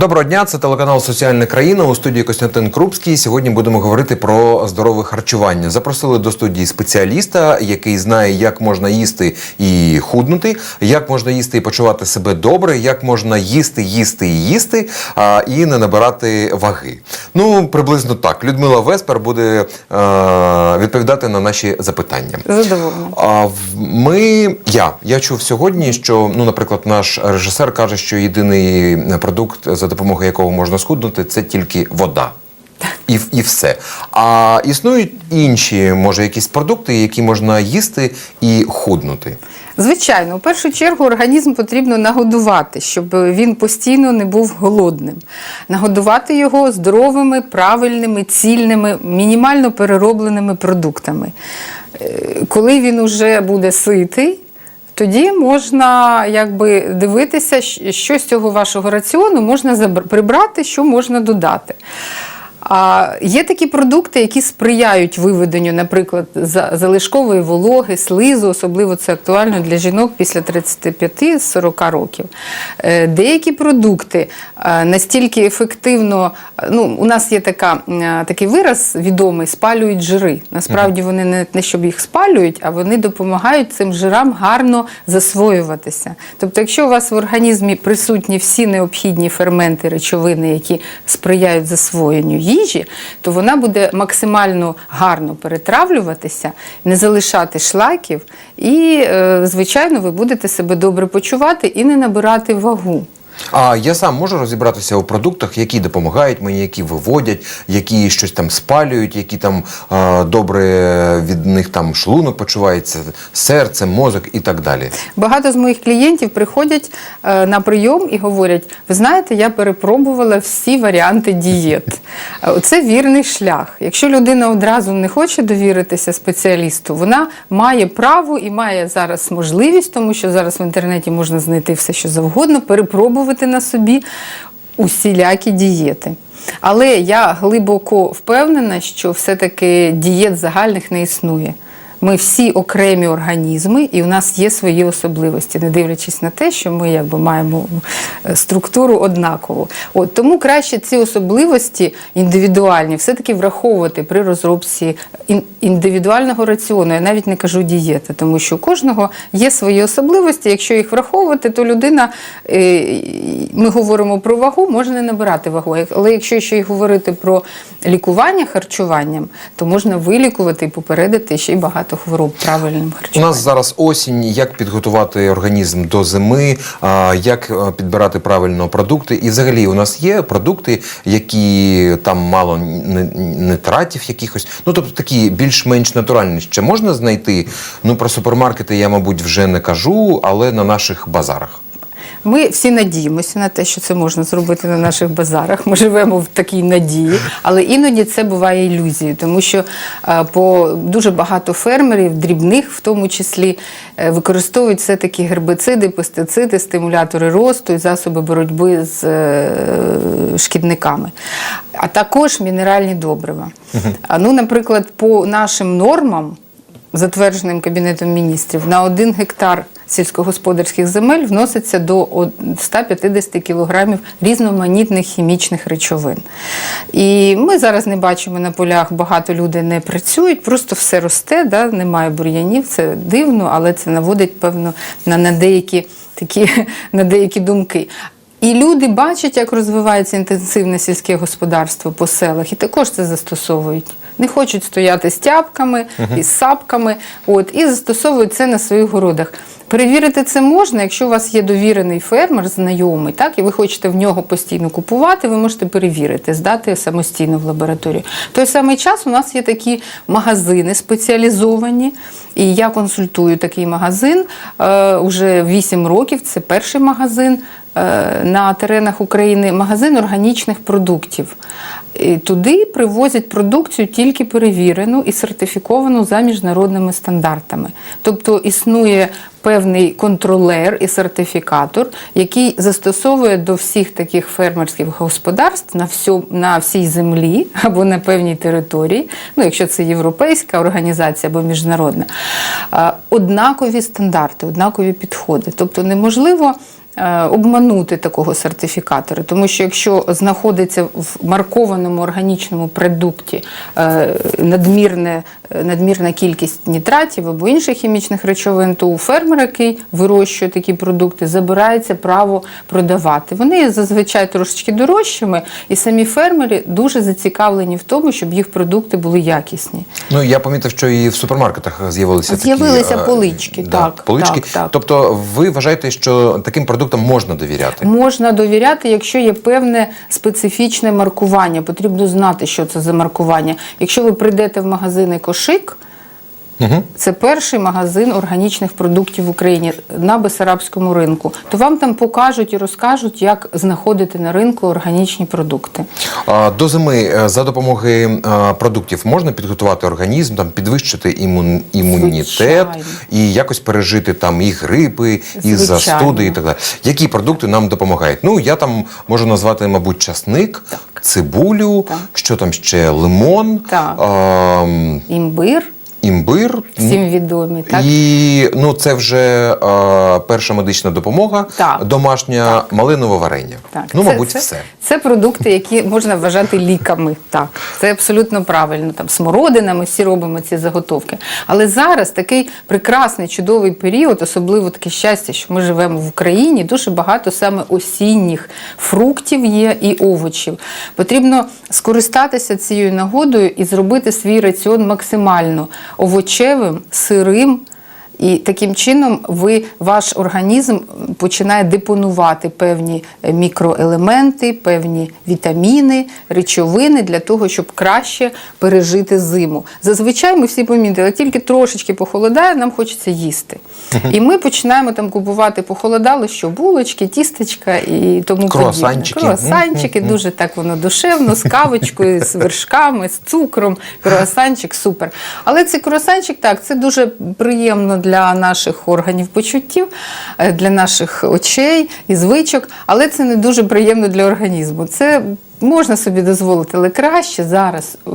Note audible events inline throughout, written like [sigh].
Доброго дня, це телеканал Соціальна країна у студії Костянтин Крупський. Сьогодні будемо говорити про здорове харчування. Запросили до студії спеціаліста, який знає, як можна їсти і худнути, як можна їсти і почувати себе добре, як можна їсти, їсти і їсти, а, і не набирати ваги. Ну, приблизно так. Людмила Веспер буде е, відповідати на наші запитання. Задоволена. А ми, я, я чув сьогодні, що, ну, наприклад, наш режисер каже, що єдиний продукт, за допомогою якого можна схуднути, це тільки вода. І, і все. А існують інші, може, якісь продукти, які можна їсти і худнути. Звичайно, у першу чергу організм потрібно нагодувати, щоб він постійно не був голодним. Нагодувати його здоровими, правильними, цільними, мінімально переробленими продуктами. Е, Коли він уже буде ситий, тоді можна якби дивитися, що з цього вашого раціону можна прибрати, що можна додати. А є такі продукти, які сприяють виведенню, наприклад, залишкової вологи, слизу, особливо це актуально для жінок після 35-40 років. Е, Деякі продукти е, настільки ефективно, е, ну, у нас є така, такий вираз відомий, спалюють жири. Насправді вони не, не щоб їх спалюють, а вони допомагають цим жирам гарно засвоюватися. Тобто, якщо у вас в організмі присутні всі необхідні ферменти, речовини, які сприяють засвоєнню їжі, то вона буде максимально гарно перетравлюватися, не залишати шлаків, і, е, звичайно, ви будете себе добре почувати і не набирати вагу. А я сам можу розібратися у продуктах, які допомагають мені, які виводять, які щось там спалюють, які там е, добре від них там шлунок почувається, серце, мозок і так далі. Багато з моїх клієнтів приходять е, на прийом і говорять: ви знаєте, я перепробувала всі варіанти дієт. Це вірний шлях. Якщо людина одразу не хоче довіритися спеціалісту, вона має право і має зараз можливість, тому що зараз в інтернеті можна знайти все, що завгодно, перепробувати на собі усілякі дієти. Але я глибоко впевнена, що все-таки дієт загальних не існує. Ми всі окремі організми, і у нас є свої особливості, не дивлячись на те, що ми якби маємо е, структуру однакову. От тому краще ці особливості індивідуальні все-таки враховувати при розробці індивідуального раціону. Я навіть не кажу дієти, тому що у кожного є свої особливості. Якщо їх враховувати, то людина, е, ми говоримо про вагу, може не набирати вагу. Але якщо ще й говорити про лікування харчуванням, то можна вилікувати і попередити ще й багато хвороб правильним У нас зараз осінь. Як підготувати організм до зими, як е, підбирати правильно продукти? І взагалі у нас є продукти, які там мало нитратів якихось. Ну тобто такі більш-менш натуральні. Ще можна знайти. Ну про супермаркети я, мабуть, вже не кажу, але на наших базарах. Ми всі надіємося на те, що це можна зробити на наших базарах. Ми живемо в такій надії, але іноді це буває ілюзією, тому що е, по дуже багато фермерів, дрібних в тому числі, е, використовують все таки гербициди, пестициди, стимулятори росту і засоби боротьби з е, шкідниками, а також мінеральні добрива. Ну, наприклад, по нашим нормам затвердженим Кабінетом міністрів, на один гектар сільськогосподарських земель вноситься до 150 кілограмів різноманітних хімічних речовин. І ми зараз не бачимо на полях, багато людей не працюють, просто все росте, да, немає бур'янів, це дивно, але це наводить, певно, на, на, деякі, такі, [laughs] на деякі думки. І люди бачать, як розвивається інтенсивне сільське господарство по селах, і також це застосовують. Не хочуть стояти з тяпками і з сапками, от, і застосовують це на своїх городах. Перевірити це можна, якщо у вас є довірений фермер, знайомий, так, і ви хочете в нього постійно купувати, ви можете перевірити, здати самостійно в лабораторію. В той самий час у нас є такі магазини спеціалізовані, і я консультую такий магазин е, уже 8 років. Це перший магазин на теренах України, магазин органічних продуктів. І туди привозять продукцію тільки перевірену і сертифіковану за міжнародними стандартами. Тобто існує певний контролер і сертифікатор, який застосовує до всіх таких фермерських господарств на всьо, на всій землі або на певній території, ну якщо це європейська організація або міжнародна, однакові стандарти, однакові підходи. Тобто неможливо е, обманути такого сертифікатора, тому що якщо знаходиться в маркованому органічному продукті е, надмірне, е, надмірна кількість нітратів або інших хімічних речовин, то у фермера, який вирощує такі продукти, забирається право продавати. Вони зазвичай трошечки дорожчими, і самі фермери дуже зацікавлені в тому, щоб їх продукти були якісні. Ну я помітив, що і в супермаркетах з'явилися З'явилися е, полички, так, полички. так, так. Тобто, ви вважаєте, що таким продуктам можна довіряти? Можна довіряти, якщо є певне специфічне маркування. Потрібно знати, що це за маркування. Якщо ви прийдете в магазини кошик, Угу. це перший магазин органічних продуктів в Україні на Бесарабському ринку, то вам там покажуть і розкажуть, як знаходити на ринку органічні продукти. А, До зими е, за допомогою е, продуктів можна підготувати організм, там підвищити імун, імунітет Звичайно. і якось пережити там і грипи, і Звичайно. застуди, і так далі. Які продукти нам допомагають? Ну я там можу назвати, мабуть, часник, цибулю, Так. що там ще лимон, Так. а, Імбир, імбир. всім відомі, так? І ну це вже е, перша медична допомога, Так. домашня малинове варення. Так, ну, це- мабуть, це, все. Це продукти, які можна вважати ліками. Так, це абсолютно правильно. Там смородина, ми всі робимо ці заготовки. Але зараз такий прекрасний, чудовий період, особливо таке щастя, що ми живемо в Україні. Дуже багато саме осінніх фруктів є і овочів. Потрібно скористатися цією нагодою і зробити свій раціон максимально овочевим, сирим. І таким чином ви, ваш організм починає депонувати певні е, мікроелементи, певні вітаміни, речовини для того, щоб краще пережити зиму. Зазвичай ми всі помітили, як тільки трошечки похолодає, нам хочеться їсти. І ми починаємо там купувати похолодало, що булочки, тістечка і тому Круасанчики. подібне. Круасанчики, дуже так воно душевно, з кавочкою, з вершками, з цукром. Круасанчик супер. Але цей круасанчик так, це дуже приємно для наших органів почуттів, е, для наших очей і звичок, але це не дуже приємно для організму. Це Можна собі дозволити, але краще зараз е,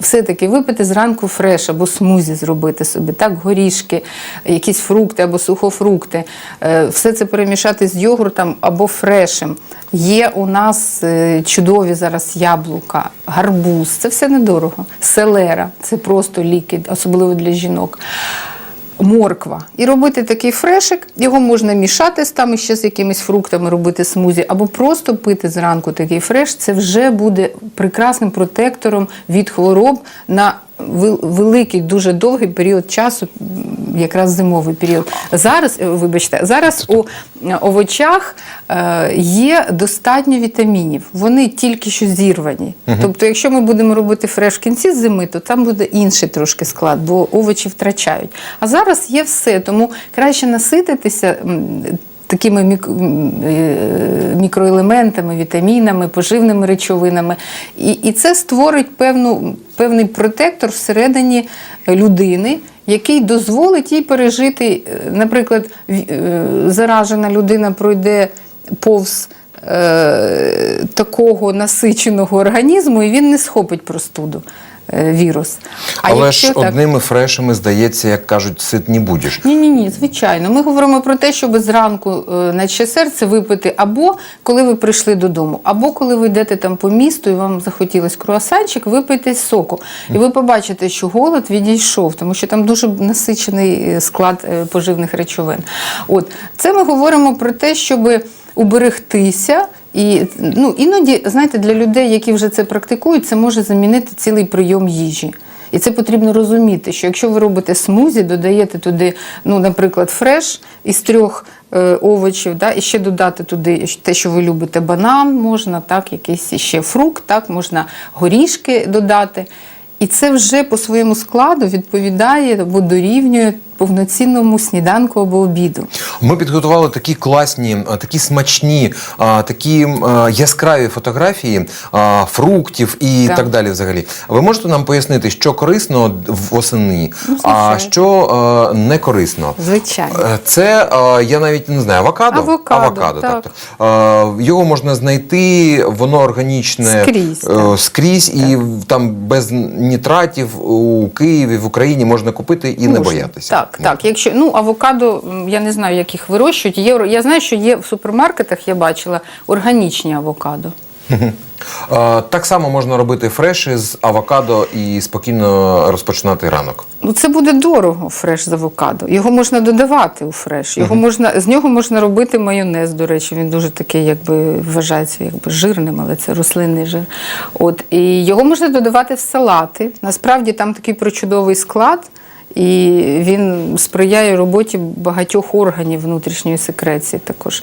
все-таки випити зранку фреш або смузі зробити собі, так, горішки, якісь фрукти або сухофрукти, Е, все це перемішати з йогуртом або фрешем. Є у нас чудові зараз яблука, гарбуз, це все недорого. Селера це просто ліки, особливо для жінок. Морква. І робити такий фрешик, його можна мішати з там ще з якимись фруктами, робити смузі, або просто пити зранку такий фреш. Це вже буде прекрасним протектором від хвороб на великий, дуже довгий період часу, якраз зимовий період. Зараз, е, вибачте, зараз у е, овочах е, є достатньо вітамінів. Вони тільки що зірвані. Тобто, якщо ми будемо робити фреш в кінці зими, то там буде інший трошки склад, бо овочі втрачають. А зараз є все, тому краще насититися. Такими е, мікроелементами, вітамінами, поживними речовинами. І, і це створить певну, певний протектор всередині людини, який дозволить їй пережити, е, наприклад, е, заражена людина пройде повз такого насиченого організму, і він не схопить простуду. Е, Вірус. Але ж одними фрешами, здається, як кажуть, сит не будеш. Ні, ні, ні, звичайно. Ми говоримо про те, щоб зранку е, наче серце випити або коли ви прийшли додому, або коли ви йдете там по місту і вам захотілось круасанчик, випийте соку. І ви побачите, що голод відійшов, тому що там дуже насичений е, склад поживних речовин. От це ми говоримо про те, щоб уберегтися. І ну, іноді, знаєте, для людей, які вже це практикують, це може замінити цілий прийом їжі. І це потрібно розуміти, що якщо ви робите смузі, додаєте туди, ну, наприклад, фреш із трьох е, овочів, да, і ще додати туди те, що ви любите, банан, можна, так, якийсь ще фрукт, так, можна горішки додати. І це вже по своєму складу відповідає або дорівнює повноцінному сніданку або обіду. Ми підготували такі класні, такі смачні, такі яскраві фотографії фруктів і так. Так. далі. Взагалі, ви можете нам пояснити, що корисно восени, Ну, а що е, не корисно? Звичайно. Е, Це е, я навіть не знаю, авокадо. Авокадо, так. так. Е, Його можна знайти, воно органічне Скрізь, е, так. скрізь і там без нітратів у Києві, в Україні можна купити і не боятися. Так, Так, так. Якщо ну авокадо, я не знаю, як їх вирощують. Є я знаю, що є в супермаркетах, я бачила органічні авокадо. Так само можна робити фреші з авокадо і спокійно розпочинати ранок. Ну це буде дорого фреш з авокадо. Його можна додавати у фреш. Його можна з нього можна робити майонез. До речі, він дуже такий, якби вважається, якби жирним, але це рослинний жир. От і його можна додавати в салати. Насправді там такий причудовий склад. І він сприяє роботі багатьох органів внутрішньої секреції також.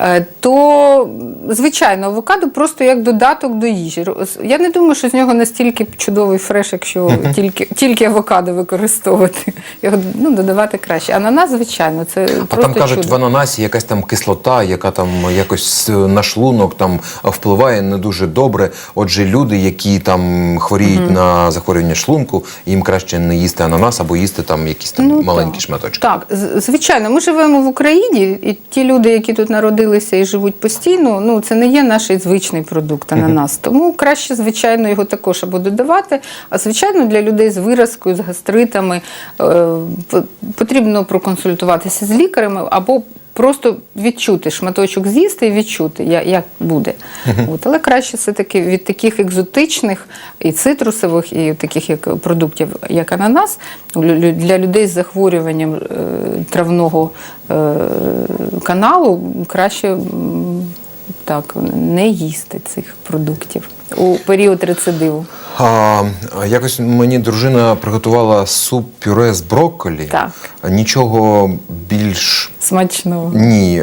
Е, То, звичайно, авокадо просто як додаток до їжі. Я не думаю, що з нього настільки чудовий фреш, якщо тільки, тільки авокадо використовувати. Його ну, додавати краще. Ананас, звичайно, це А просто там кажуть, чудо. в ананасі якась там кислота, яка там якось е, на шлунок там впливає не дуже добре. Отже, люди, які там хворіють на захворювання шлунку, їм краще не їсти ананас або їсти там якісь там Ну, маленькі так. шматочки. Так, звичайно, ми живемо в Україні, і ті люди, які тут народилися і живуть постійно, ну це не є наш звичний продукт ананас. Тому краще, звичайно, його також або додавати. А звичайно, для людей з виразкою, з гастритами е, потрібно проконсультуватися з лікарями або. Просто відчути шматочок з'їсти і відчути, як буде. От, але краще все-таки від таких екзотичних і цитрусових, і таких як продуктів, як ананас, для людей з захворюванням е, травного е, каналу краще так, не їсти цих продуктів у період рецидиву. А, якось мені дружина приготувала суп пюре з брокколі. Так. Нічого більш Смачного. ні.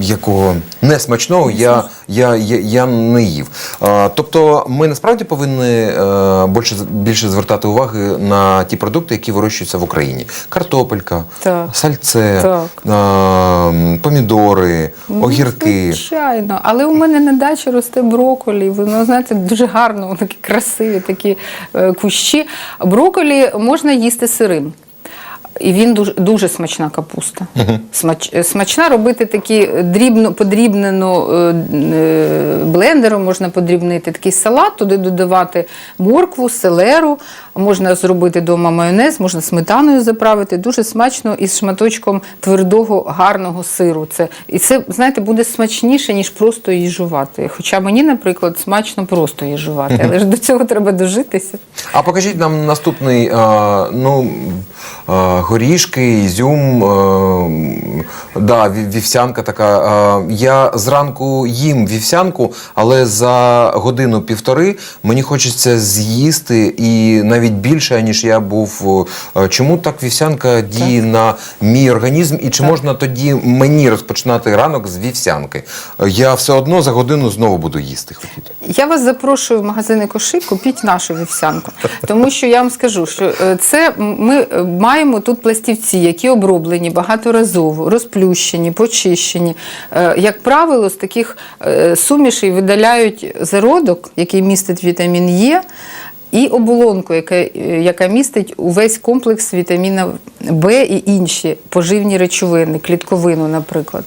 Якого несмачного я, я, я, я не їв. А, тобто ми насправді повинні е, більше, більше звертати уваги на ті продукти, які вирощуються в Україні: картопелька, Так. сальце, Так. е, помідори, огірки. Ну, Звичайно, але у мене на дачі росте броколі. Воно знаєте дуже гарно, воно [laughs] такі красиві такі е, кущі. Броколі можна їсти сирим. І він дуже, дуже смачна капуста. Смач, е, смачна робити такі дрібно, подрібнено е, е, блендером, можна подрібнити такий салат, туди додавати моркву, селеру, можна зробити вдома майонез, можна сметаною заправити. Дуже смачно із шматочком твердого, гарного сиру. Це, і це, знаєте, буде смачніше, ніж просто її жувати. Хоча мені, наприклад, смачно просто її жувати, але ж до цього треба дожитися. А покажіть нам наступний е, ну, е, горішки, ізюм, е, да, вівсянка така. Е, я зранку їм вівсянку, але за годину-півтори мені хочеться з'їсти і навіть більше, ніж я був. Е, Чому так вівсянка діє на мій організм? І чи можна тоді мені розпочинати ранок з вівсянки? Я все одно за годину знову буду їсти хотіти. Я вас запрошую в магазини Кошик, купіть нашу вівсянку. Тому що я вам скажу, що це ми маємо тут пластівці, які оброблені багаторазово, розплющені, почищені. Е, Як правило, з таких е, сумішей видаляють зародок, який містить вітамін Е. І оболонку, яка, е, яка містить увесь комплекс вітаміна Б і інші поживні речовини, клітковину, наприклад.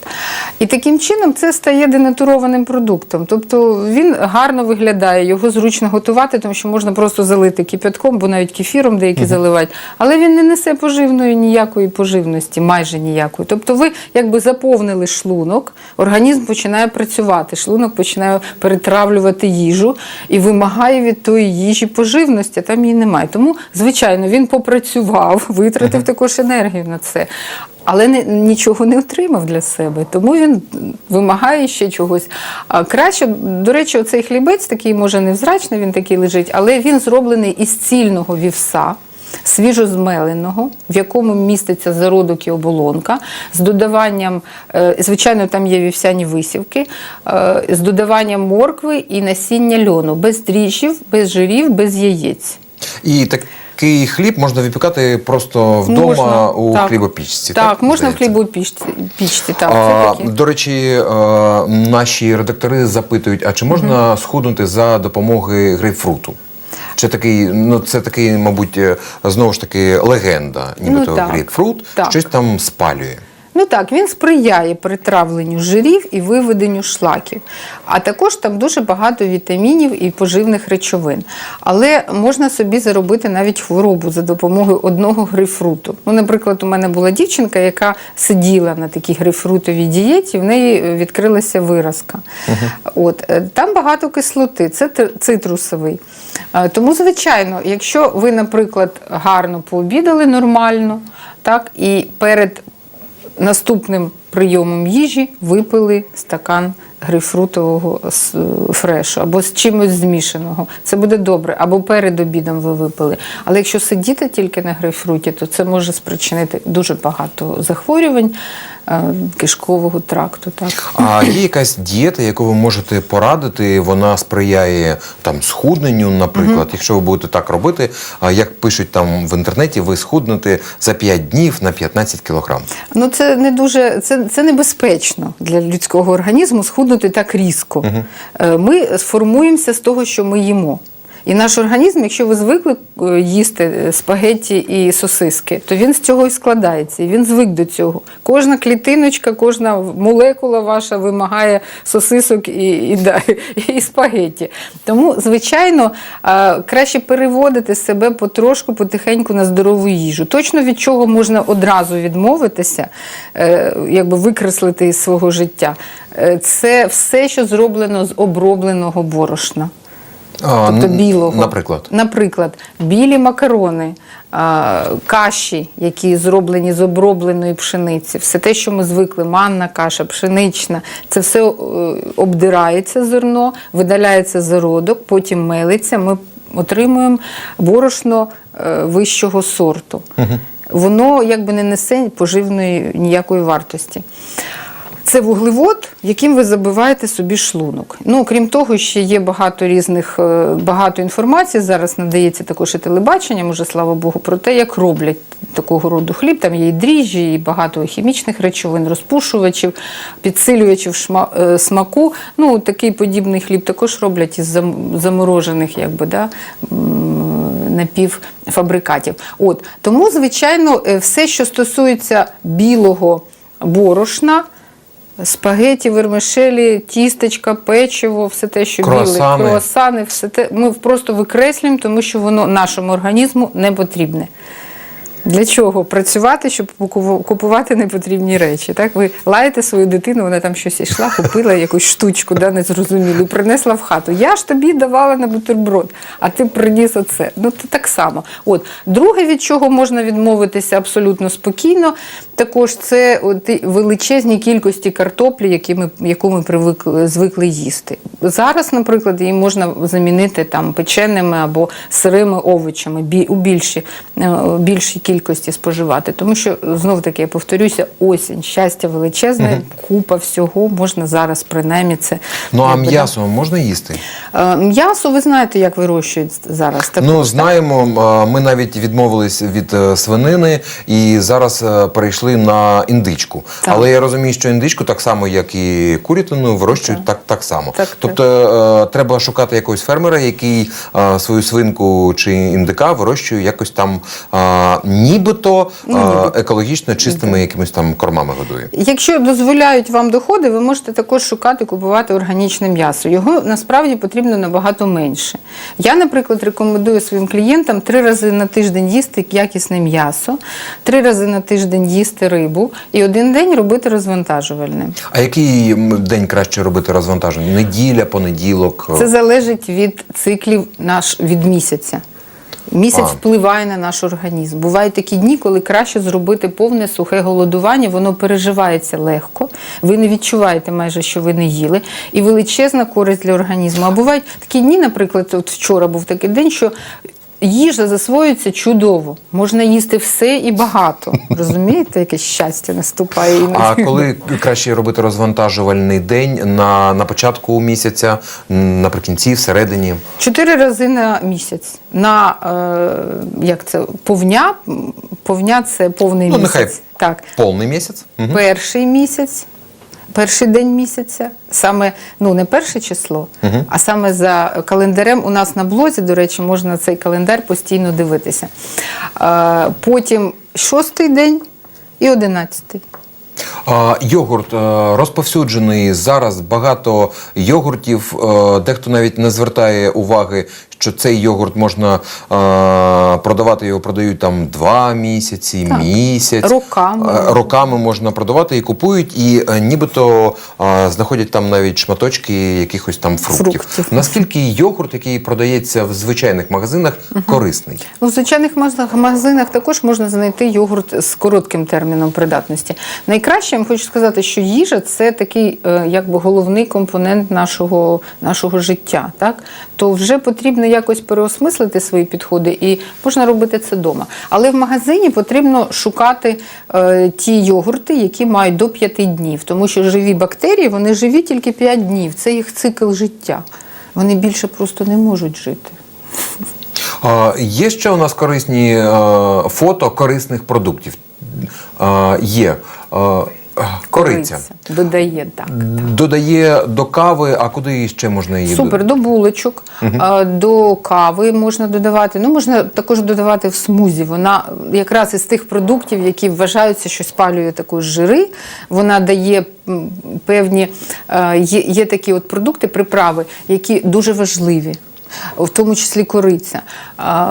І таким чином це стає денатурованим продуктом. Тобто він гарно виглядає, його зручно готувати, тому що можна просто залити кипятком, бо навіть кефіром деякі заливають. Але він не несе поживної ніякої поживності, майже ніякої. Тобто ви якби заповнили шлунок, організм починає працювати, шлунок починає перетравлювати їжу і вимагає від тої їжі поживності, а там її немає. Тому, звичайно, він попрацював, [laughs] витратив також енергію на це. Але не, нічого не отримав для себе, тому він вимагає ще чогось. А краще, до речі, оцей хлібець такий, може, невзрачний, він такий лежить, але він зроблений із цільного вівса свіжозмеленого, в якому міститься зародок і оболонка, з додаванням, е, звичайно, там є вівсяні висівки, е, з додаванням моркви і насіння льону, без дріжджів, без жирів, без яєць. І такий хліб можна випікати просто вдома Можна, у так. хлібопічці. Так, можна в хлібопічці. Пічці, так, А, це такі. до речі, е, наші редактори запитують: а чи можна схуднути за допомогою грейпфруту? Чи такий, ну це такий, мабуть, е, знову ж таки легенда, нібито Ну, так. грейпфрут Так. щось там спалює. Ну так, він сприяє притравленню жирів і виведенню шлаків. А також там дуже багато вітамінів і поживних речовин. Але можна собі заробити навіть хворобу за допомогою одного грейпфруту. Ну, наприклад, у мене була дівчинка, яка сиділа на такій грейпфрутовій дієті, в неї відкрилася виразка. От, е, там багато кислоти, це цитрусовий. Е, Тому, звичайно, якщо ви, наприклад, гарно пообідали нормально, так, і перед наступним прийомом їжі випили стакан грейпфрутового фрешу або з чимось змішаного. Це буде добре. Або перед обідом ви випили. Але якщо сидіти тільки на грейпфруті, то це може спричинити дуже багато захворювань е, кишкового тракту. Так. А є якась дієта, яку ви можете порадити? Вона сприяє там схудненню, наприклад. Якщо ви будете так робити, як пишуть там в інтернеті, ви схуднете за 5 днів на 15 кілограм. Ну, це не дуже це, це небезпечно для людського організму схуднути так різко. Е, Ми сформуємося з того, що ми їмо. І наш організм, якщо ви звикли е, їсти е, спагетті і сосиски, то він з цього і складається, і він звик до цього. Кожна клітиночка, кожна молекула ваша вимагає сосисок і, і, да, [laughs] і спагетті. Тому, звичайно, краще переводити себе потрошку, потихеньку на здорову їжу. Точно від чого можна одразу відмовитися, е, якби викреслити із свого життя. Це все, що зроблено з обробленого борошна. Тобто білого. Наприклад. Наприклад, білі макарони, каші, які зроблені з обробленої пшениці, все те, що ми звикли, манна каша, пшенична, це все е, обдирається зерно, видаляється зародок, потім мелиться. Ми отримуємо борошно е, вищого сорту. Воно якби не несе поживної ніякої вартості. Це вуглевод, яким ви забиваєте собі шлунок. Ну, крім того, ще є багато різних, е, багато інформації. Зараз надається також і телебачення, може, слава Богу, про те, як роблять такого роду хліб. Там є і дріжджі, і багато хімічних речовин, розпушувачів, підсилювачів шма- е, смаку. Ну, такий подібний хліб також роблять із заморожених, якби, да, напівфабрикатів. От. Тому, звичайно, е, все, що стосується білого борошна, спагеті, вермишелі, тістечка, печиво, все те, що біле, круасани, все те. Ми просто викреслюємо, тому що воно нашому організму не потрібне. Для чого працювати, щоб купувати непотрібні речі? Так ви лаєте свою дитину, вона там щось йшла, купила якусь штучку, да, незрозумілу, принесла в хату. Я ж тобі давала на бутерброд, а ти приніс оце. Ну це так само. От друге, від чого можна відмовитися абсолютно спокійно, також це от величезні кількості картоплі, які ми, яку ми привикли звикли їсти. Зараз, наприклад, її можна замінити там печеними або сирими овочами у е, більшій кількості споживати. Тому що знов таки я повторюся, осінь, щастя величезне, купа всього можна зараз принаймні це. Ну а м'ясо можна їсти? Е, М'ясо, ви знаєте, як вирощують зараз. також, Ну так? знаємо, а, ми навіть відмовились від е, свинини і зараз е, перейшли на індичку. Так. Але я розумію, що індичку так само, як і курятину, вирощують так, так само. Так, так. тобто е, треба шукати якогось фермера, який е, свою свинку чи індика вирощує якось там е, нібито е, екологічно чистими якимись там кормами годує. Якщо дозволяють вам доходи, ви можете також шукати, купувати органічне м'ясо. Його насправді потрібно набагато менше. Я, наприклад, рекомендую своїм клієнтам три рази на тиждень їсти якісне м'ясо, три рази на тиждень їсти рибу і один день робити розвантажувальним. А який день краще робити розвантаження? Неділя, понеділок? Це залежить від циклів наш від місяця. Місяць А. впливає на наш організм. Бувають такі дні, коли краще зробити повне сухе голодування, воно переживається легко. Ви не відчуваєте майже, що ви не їли, і величезна користь для організму. А бувають такі дні, наприклад, от вчора був такий день, що їжа засвоюється чудово. Можна їсти все і багато. [laughs] Розумієте, яке щастя наступає. А коли краще робити розвантажувальний день на, на початку місяця, наприкінці, всередині? Чотири рази на місяць. На е, як це повня? Повня це повний Ну, місяць. нехай Так. Повний місяць? Мгм. Перший місяць, перший день місяця, саме ну не перше число, а саме за календарем. У нас на блозі, до речі, можна цей календар постійно дивитися. Потім шостий день і одинадцятий. Йогурт е, розповсюджений зараз багато йогуртів. е, Дехто навіть не звертає уваги, що цей йогурт можна е, продавати. Його продають там два місяці, Так. місяць. Роками. Е, Роками можна продавати і купують, і е, нібито е, знаходять там навіть шматочки якихось там фруктів. Фруктів. Наскільки йогурт, який продається в звичайних магазинах, корисний? Ну, в звичайних магазинах також можна знайти йогурт з коротким терміном придатності. Найкраще я хочу сказати, що їжа це такий е, якби головний компонент нашого, нашого життя. Так? То вже потрібно якось переосмислити свої підходи, і можна робити це вдома. Але в магазині потрібно шукати е, ті йогурти, які мають до 5 днів, тому що живі бактерії вони живі тільки 5 днів. Це їх цикл життя. Вони більше просто не можуть жити. А, Є ще у нас корисні е, фото корисних продуктів. А, Є. Е, Кориця. Додає так. Додає до кави, а куди її ще можна її Супер, до булочок, а, до кави можна додавати. Ну, можна також додавати в смузі. Вона якраз із тих продуктів, які вважаються, що спалює також жири. Вона дає певні, е, є, є такі от продукти, приправи, які дуже важливі. В тому числі кориця.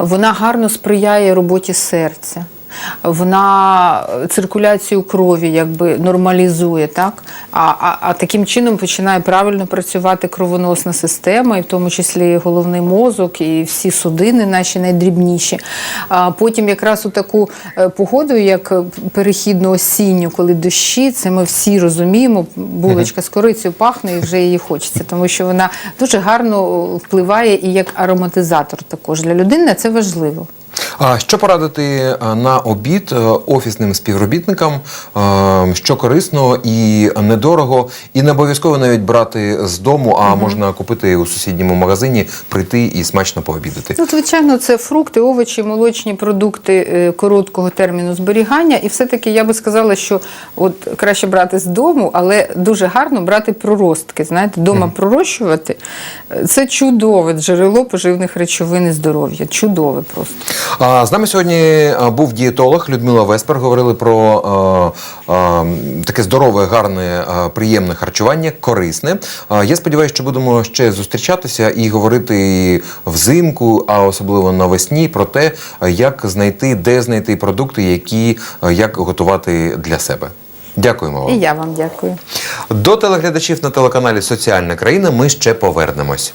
Вона гарно сприяє роботі серця. Вона циркуляцію крові якби нормалізує, так? А, а, а таким чином починає правильно працювати кровоносна система, і в тому числі і головний мозок, і всі судини наші найдрібніші. А потім якраз у таку е, погоду, як перехідну осінню, коли дощі, це ми всі розуміємо. Булочка з корицею пахне і вже її хочеться, тому що вона дуже гарно впливає і як ароматизатор також для людини. Це важливо. А що порадити е, на обід е, офісним співробітникам, е, що корисно і недорого, і не обов'язково навіть брати з дому, а можна купити у сусідньому магазині, прийти і смачно пообідати. Ну, звичайно, це фрукти, овочі, молочні продукти короткого терміну зберігання. І все-таки я би сказала, що от краще брати з дому, але дуже гарно брати проростки. Знаєте, дома пророщувати це чудове джерело поживних речовин і здоров'я. Чудове просто. З нами сьогодні е, був дієтолог Людмила Веспер. Говорили про е, е, таке здорове, гарне, приємне харчування, корисне. Я сподіваюся, що будемо ще зустрічатися і говорити взимку, а особливо навесні, про те, як знайти, де знайти продукти, які як готувати для себе. Дякуємо вам. І я вам дякую. До телеглядачів на телеканалі Соціальна країна ми ще повернемось.